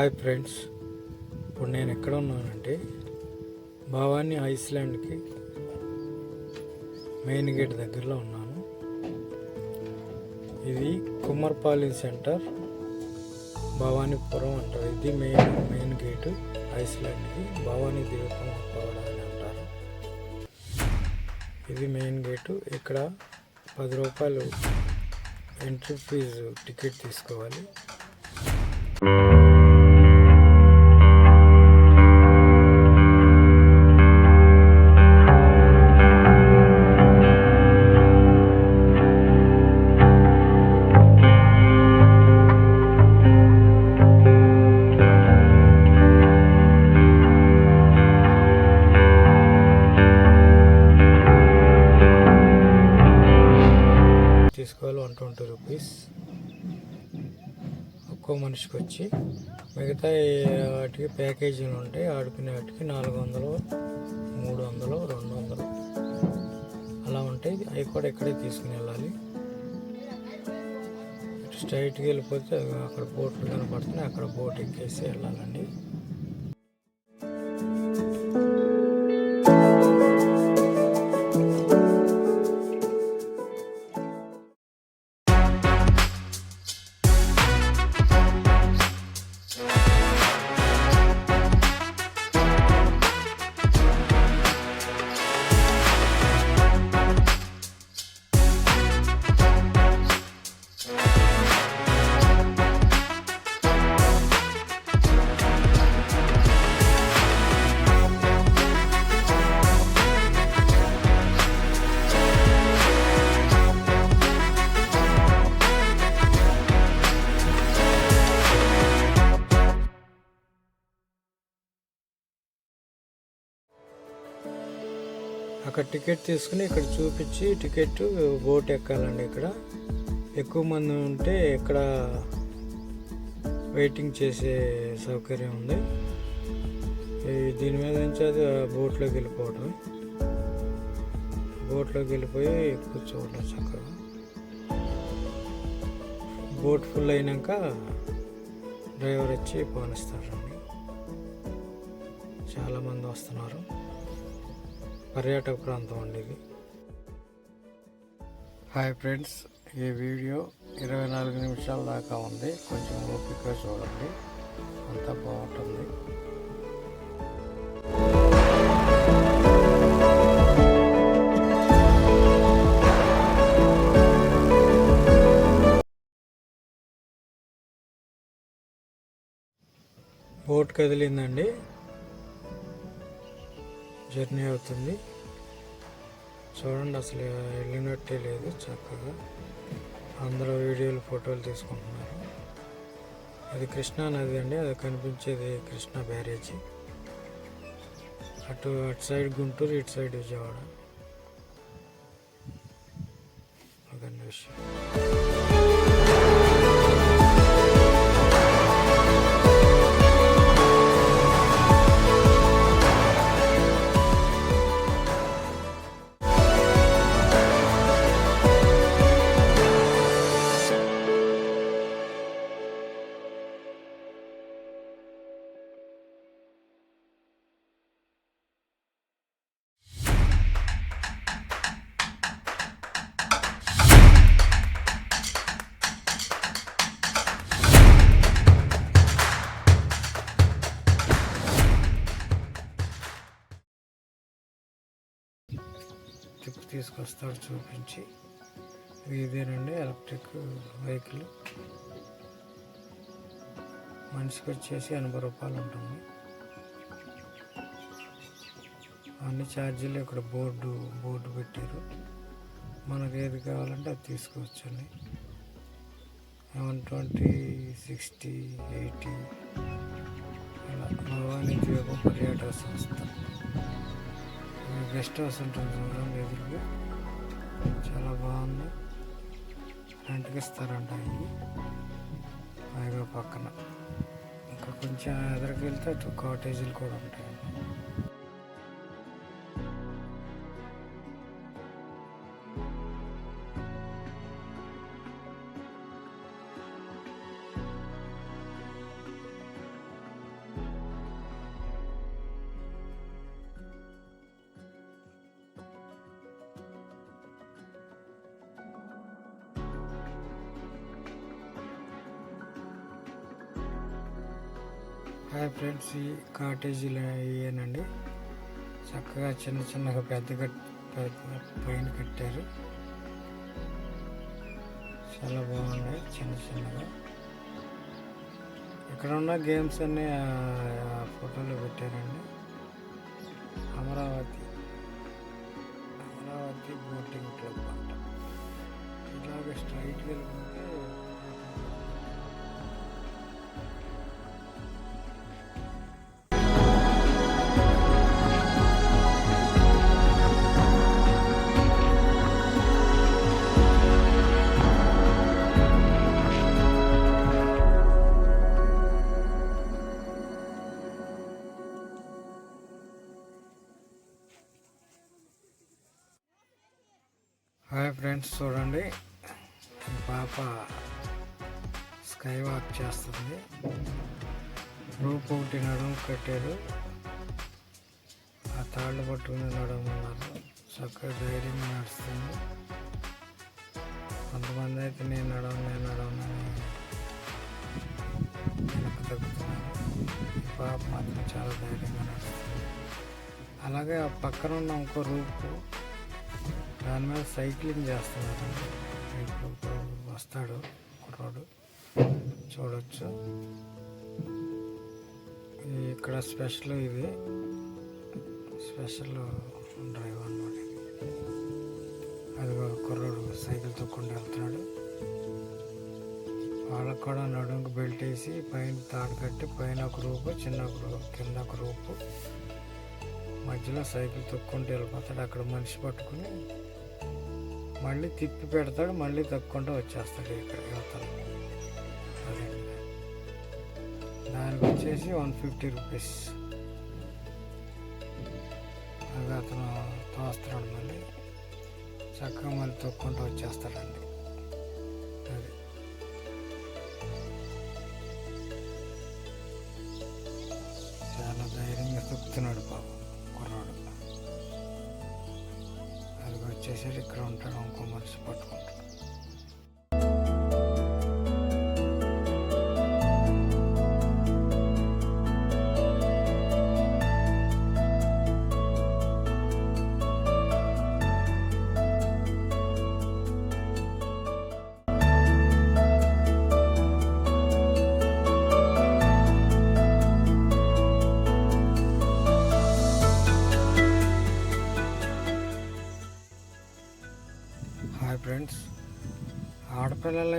Hi friends ఇప్పుడు నేను ఎక్కడ ఉన్నానంటే భవానీ ఐస్లాండ్కి మెయిన్ గేట్ దగ్గరలో ఉన్నాను. ఇది కుమ్మర్పాలెం సెంటర్. భవానీపురం అంటారు. ఇది మెయిన్ మెయిన్ గేటు ఐస్లాండ్కి. భవానీ ద్వీపం అని అంటారు. ఇది మెయిన్ గేటు. ఇక్కడ పది రూపాయలు ఎంట్రీ ఫీజు టికెట్ తీసుకోవాలి తీసుకోవాలి. కూడా ఇక్కడే తీసుకుని వెళ్ళాలి. ఇటు స్ట్రైట్కి వెళ్ళిపోతే అక్కడ బోట్లు కనపడుతున్నాయి. అక్కడ బోట్ ఎక్కేసి వెళ్ళాలండి. అక్కడ టికెట్ తీసుకుని ఇక్కడ చూపించి టికెట్ బోట్ ఎక్కాలండి ఇక్కడ. ఎక్కువ మంది ఉంటే ఇక్కడ వెయిటింగ్ చేసే సౌకర్యం ఉంది. దీని మీద నుంచి అది బోట్లోకి వెళ్ళిపోవడం బోట్లోకి వెళ్ళిపోయి కూర్చోవడం చక్కగా. బోట్ ఫుల్ అయినాక డ్రైవర్ వచ్చి పోనిస్తారండి చాలామంది వస్తున్నారు. పర్యాటక ప్రాంతం అండి ఇది. హాయ్ ఫ్రెండ్స్ ఈ వీడియో ఇరవై నాలుగు నిమిషాల దాకా ఉంది. కొంచెం ఓపికగా చూడండి. అంతా బాగుంటుంది. బోట్ కదిలిందండి. జర్నీ అవుతుంది. చూడండి అసలు వెళ్ళినట్టే లేదు చక్కగా. అందరూ వీడియోలు ఫోటోలు తీసుకుంటున్నారు. అది కృష్ణా నది అండి అది కనిపించేది కృష్ణా బ్యారేజీ. అటు అటు సైడ్ గుంటూరు ఇటు సైడ్ విజయవాడ. తీసుకొస్తాడు చూపించి. ఇదేనండి ఎలక్ట్రిక్ వెహికల్. మనిషికి వచ్చేసి ఎనభై రూపాయలు ఉంటుంది. అన్ని ఛార్జీలు ఇక్కడ బోర్డు బోర్డు పెట్టారు. మనకు ఏది కావాలంటే అది తీసుకోవచ్చండి. వన్ ట్వంటీ సిక్స్టీ ఎయిటీ అలా భవానీ ద్వీపం పర్యాటక సంస్థ. గెస్ట్ హౌస్ ఉంటుంది చూడండి ఎదురుగా. చాలా బాగుంది. రెంట్కి ఇస్తారంట ఇవి పైగా పక్కన. ఇంకా కొంచెం ఎదురుకి వెళ్తే కాటేజీలు కూడా ఉంటాయి. హాయ్ ఫ్రెండ్స్ ఈ కాటేజీలు ఇవేనండి చక్కగా చిన్న చిన్నగా పెద్ద పెద్ద పైన కట్టారు. చాలా బాగున్నాయి చిన్న చిన్నగా. ఇక్కడ ఉన్న గేమ్స్ అన్ని ఫోటోలో పెట్టారండి. అమరావతి. అమరావతి బోటింగ్ క్లబ్ అంట. ఇలాగ స్ట్రైట్ వెళ్ళి ఫ్రెండ్స్ చూడండి. పాప స్కై వాక్ చేస్తుంది. రూప్ ఒకటి నడుము కట్టారు. ఆ తాళ్ళు పట్టుకుని నడవమన్నారు చక్కగా ధైర్యంగా నడుస్తుంది. కొంతమంది అయితే నేను నడవను నేను నడవను తగ్గుతున్నాను పాప మాత్రం చాలా ధైర్యంగా నడుస్తుంది. అలాగే ఆ పక్కన ఉన్న ఇంకో రూపు దాని మీద సైక్లింగ్ చేస్తున్నారు ఇప్పుడు వస్తాడు. కుర్రాడు. చూడొచ్చు. ఇక్కడ స్పెషల్ ఇది. స్పెషల్ డ్రైవ్ అనమాట అది కుర్రాడు సైకిల్ తొక్కుండా వెళ్తున్నాడు. వాళ్ళకు కూడా నడుముకు బెల్ట్ వేసి పైన తాడు కట్టి పైన ఒక రూపు చిన్న ఒక రూపు కింద ఒక రూపు. మధ్యలో సైకిల్ తొక్కుంటూ వెళ్ళిపోతాడు. అక్కడ మనిషి పట్టుకుని మళ్ళీ తిప్పి పెడతాడు మళ్ళీ తొక్కుంటూ వచ్చేస్తాడు ఇక్కడ యువతలు. దానికి వచ్చేసి వన్ ఫిఫ్టీ రూపీస్. అవి అతను తోస్తాడు మళ్ళీ. చక్కగా మళ్ళీ తొక్కుంటూ వచ్చేస్తాడండి. అది. చాలా ధైర్యంగా తొక్కుతున్నాడు పాపం కుర్రాడు. అది ఇక్కడ ఉంటాడు ఇంకో మనిషి పట్టుకుంటాడు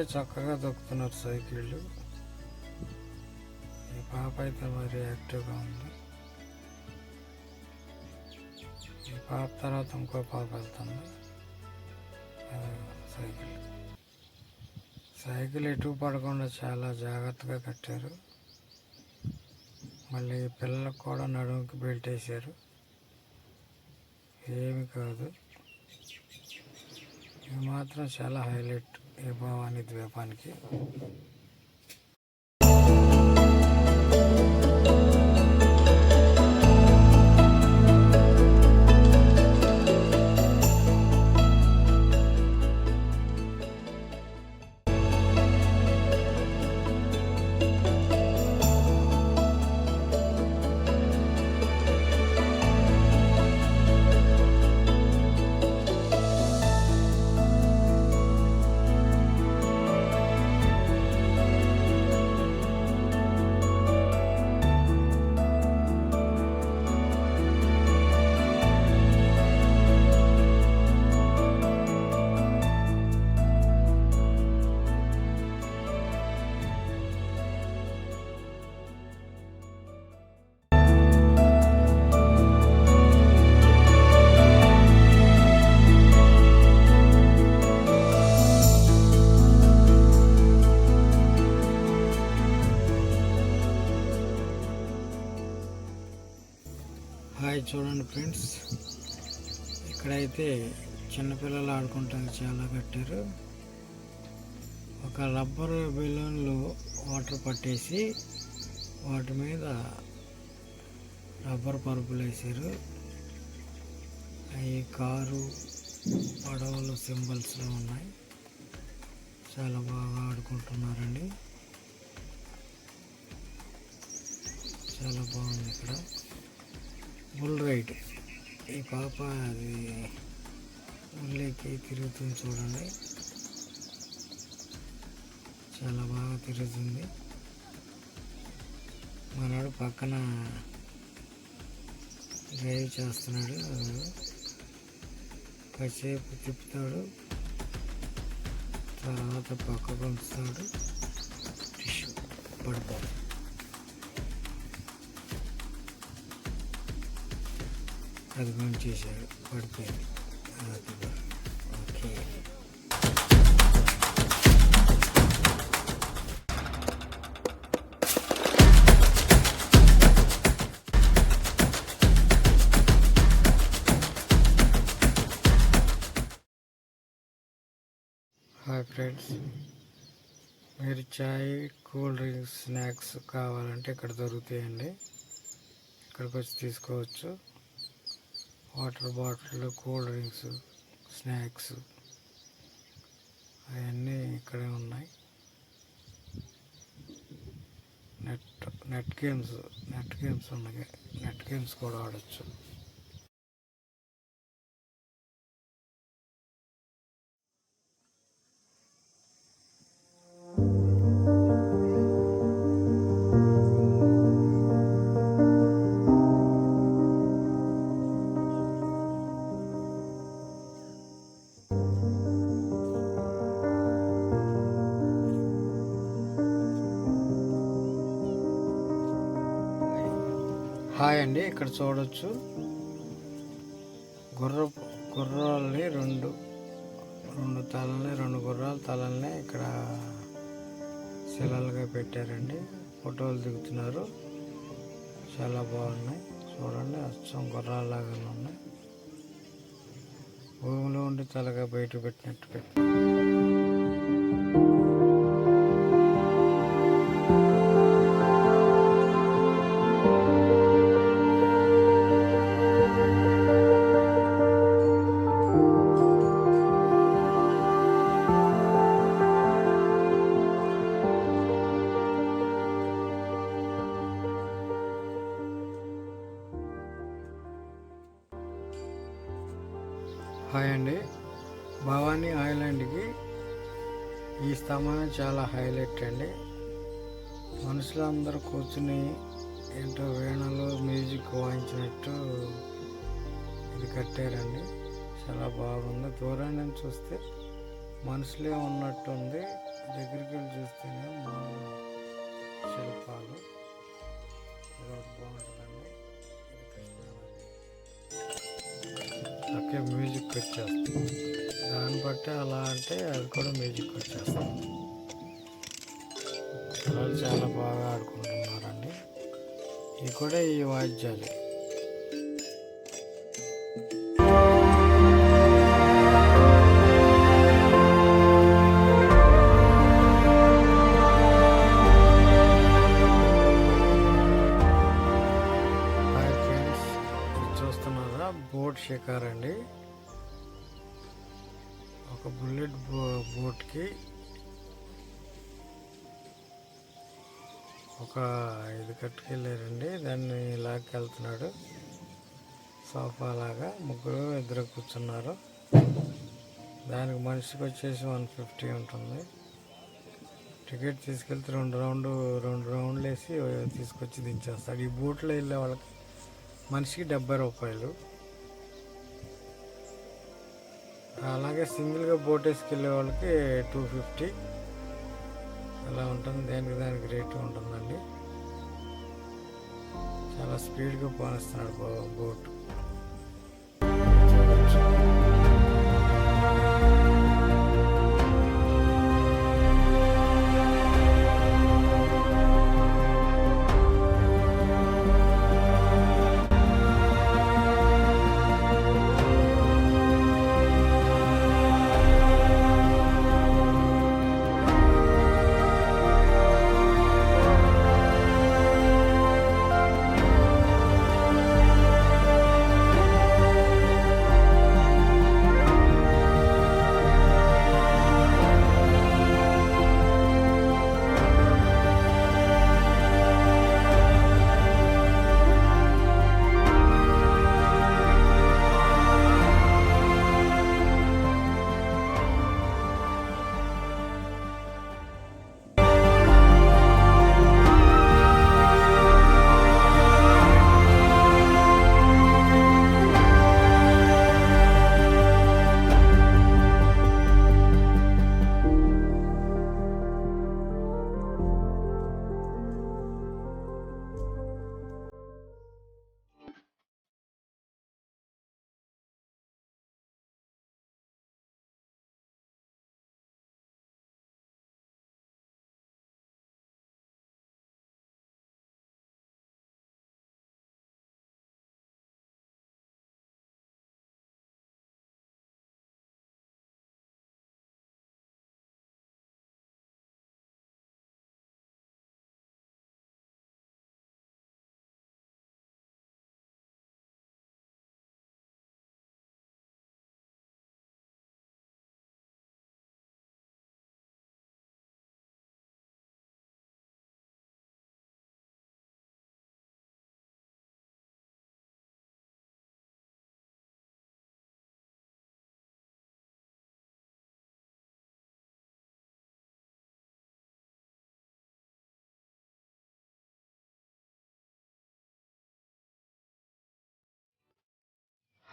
అబ్బాయి చక్కగా దొక్కుతున్నారు సైకిళ్ళు. ఈ పాప అయితే మరి యాక్టివ్గా ఉంది. ఈ పాప తర్వాత ఇంకో పాప వెళ్తుంది. సైకిల్. సైకిల్ ఎటు పడకుండా చాలా జాగ్రత్తగా కట్టారు. మళ్ళీ పిల్లలకు కూడా నడుముకి బెల్ట్ వేసారు. ఏమి కాదు. ఇది మాత్రం చాలా హైలైట్. ఈ భవానీ ద్వీపానికి చూడండి ఫ్రెండ్స్. ఇక్కడైతే చిన్నపిల్లలు ఆడుకుంటానికి చాలా కట్టారు. ఒక రబ్బర్ బెలూన్లో వాటర్ పట్టేసి వాటి మీద రబ్బర్ పరుపులు వేసారు అవి కారు పడవలు సింబల్స్లో ఉన్నాయి. చాలా బాగా ఆడుకుంటున్నారండి. చాలా బాగుంది ఇక్కడ. బుల్ రైడ్ ఈ పాప అది ఉల్లేకి తిరుగుతుంది చూడండి. చాలా బాగా తిరుగుతుంది. మనవాడు పక్కన డ్రైవ్ చేస్తున్నాడు. కాసేపు తిప్పుతాడు. తర్వాత పక్కకు ఉంచుతాడు టిష్యూ పడిపోతుంది. అది బంద్ చేశాడు పడిపోయింది ఓకే. Hi friends. మీరు చాయ్ కూల్ డ్రింక్స్ స్నాక్స్ కావాలంటే ఇక్కడ దొరుకుతాయండి. ఇక్కడికి వచ్చి తీసుకోవచ్చు. Water bottle cool drinks snacks అవన్నీ ఇక్కడే ఉన్నాయి. Net net games net games ఉన్నాయి. నెట్ గేమ్స్ కూడా ఆడచ్చు. చూడొచ్చు. గుర్ర గుర్రాలని రెండు రెండు తలని రెండు గుర్రాల తలని ఇక్కడ శిలలుగా పెట్టారండి. ఫోటోలు దిగుతున్నారు. చాలా బాగున్నాయి. చూడండి అచ్చం గుర్రాలాగా ఉన్నాయి. భూమిలో ఉండి తలగా బయట పెట్టినట్టు పెట్టి హాయ్ అండి. భవానీ ఐలాండ్కి ఈ స్తంభం చాలా హైలైట్ అండి. మనుషులందరూ కూర్చుని ఏంటో వీణలు మ్యూజిక్ వాయించినట్టు ఇది కట్టారండి. చాలా బాగుంది. దూరం నుంచి చూస్తే మనుషులే ఉన్నట్టుంది. దగ్గరికి వెళ్ళి చూస్తేనే బాగుంది. ఓకే మ్యూజిక్ వచ్చేస్తుంది దాన్ని బట్టి అలా అంటే అది కూడా మ్యూజిక్ వచ్చేస్తుంది పిల్లలు చాలా బాగా ఆడుకుంటున్నారండి. ఇవి కూడా ఈ వాయిద్యాలు. ఒక ఇది కట్టుకెళ్ళారండి. దాన్ని లాక్కెళ్తున్నాడు. సోఫా లాగా ముగ్గురు ఇద్దరు కూర్చున్నారు. దానికి మనిషికి వచ్చేసి వన్ ఫిఫ్టీ ఉంటుంది. టికెట్ తీసుకెళ్తే రెండు రౌండ్ రెండు రౌండ్లు వేసి తీసుకొచ్చి దించేస్తాడు. ఈ బోట్లో వెళ్ళే వాళ్ళకి మనిషికి డెబ్బై రూపాయలు. అలాగే సింగిల్గా బోట్ వేసుకెళ్ళే వాళ్ళకి టూ ఫిఫ్టీ. అలా ఉంటుంది. దేనికి దానికి రేటు ఉంటుందండి. చాలా స్పీడ్గా పోనిస్తున్నాడు బో- బోట్.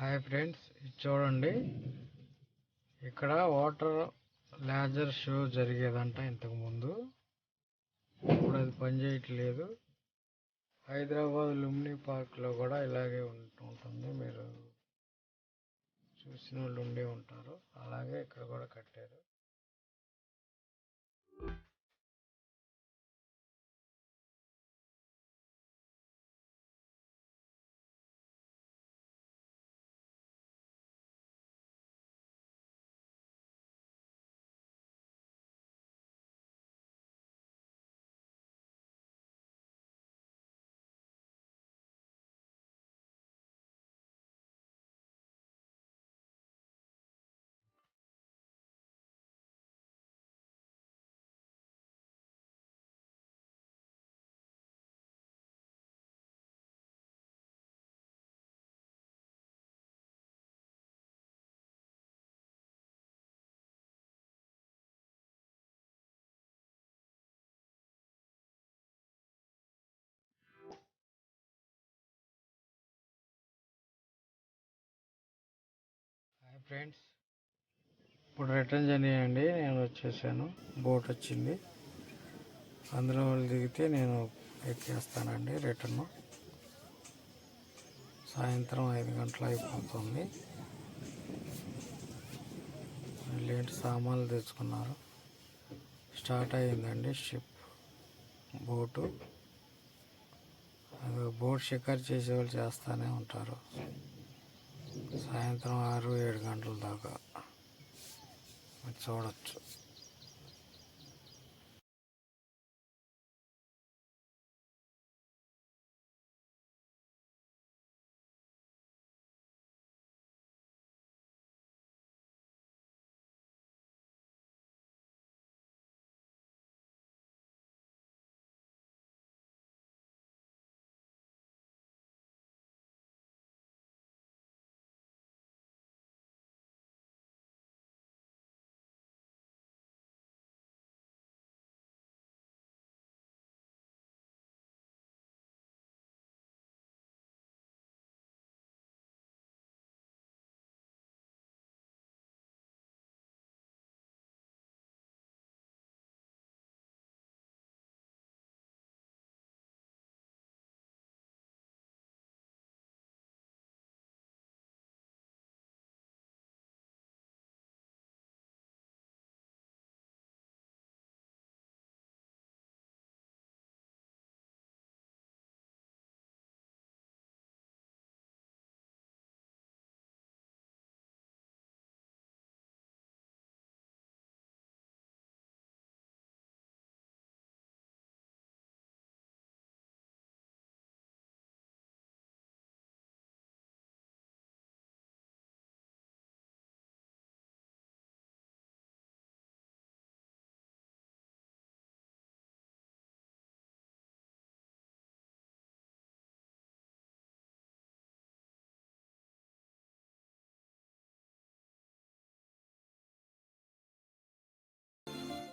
హాయ్ ఫ్రెండ్స్ ఇది చూడండి. ఇక్కడ వాటర్ లేజర్ షో జరిగేదంట ఇంతకుముందు ఇప్పుడు అది పనిచేయట్లేదు. హైదరాబాద్ లుమ్ని పార్క్లో కూడా ఇలాగే ఉంటుంది. మీరు చూసిన వాళ్ళు ఉండే ఉంటారు. అలాగే ఇక్కడ కూడా కట్టారు. ఫ్రెండ్స్. ఇప్పుడు రిటర్న్ జర్నీ అండి నేను వచ్చేసాను. బోట్ వచ్చింది. అందులో దిగితే నేను ఎక్కేస్తానండి రిటర్న్. సాయంత్రం ఐదు గంటలు అయిపోతుంది. వీళ్ళేంటి సామాన్లు తెచ్చుకున్నారు. స్టార్ట్ అయ్యిందండి షిప్ బోటు. అది బోట్ షికారు చేసేవాళ్ళు చేస్తూనే ఉంటారు. సాయంత్రం ఆరు ఏడు గంటల దాకా. చూడవచ్చు